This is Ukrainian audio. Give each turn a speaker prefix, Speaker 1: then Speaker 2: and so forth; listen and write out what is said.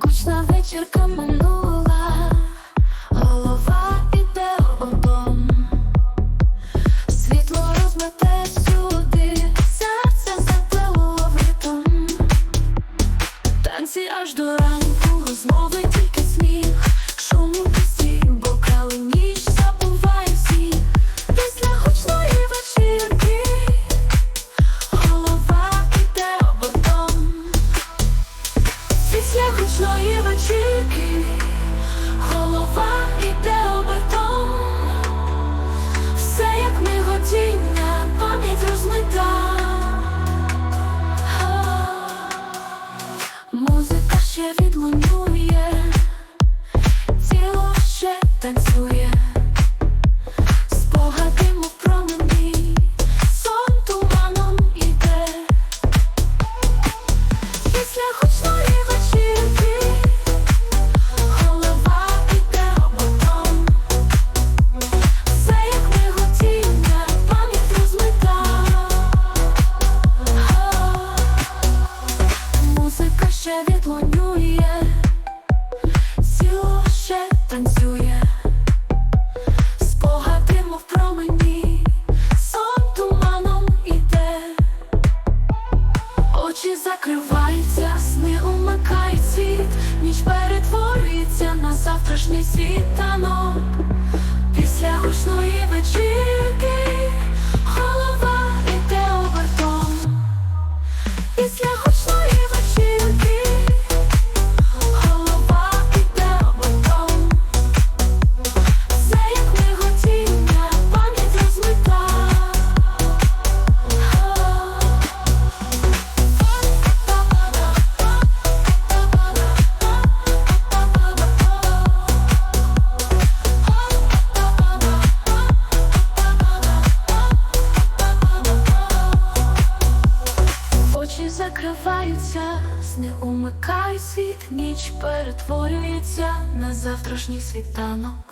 Speaker 1: гучна вечірка минула. Після вечірки. Голова іде обертом. Все як миготіння, пам'ять розмита. Музика ще відлунює, тіло ще танцює, спогади мов ще відлунює, тіло ще танцює, спогади мов промені, сон туманом іде. Очі закриваються, сни умикають світ, ніч перетворюється на завтрашній світанок. Після гучної вечірки закриваються, сни умикають світ, ніч перетворюється на завтрашній світанок.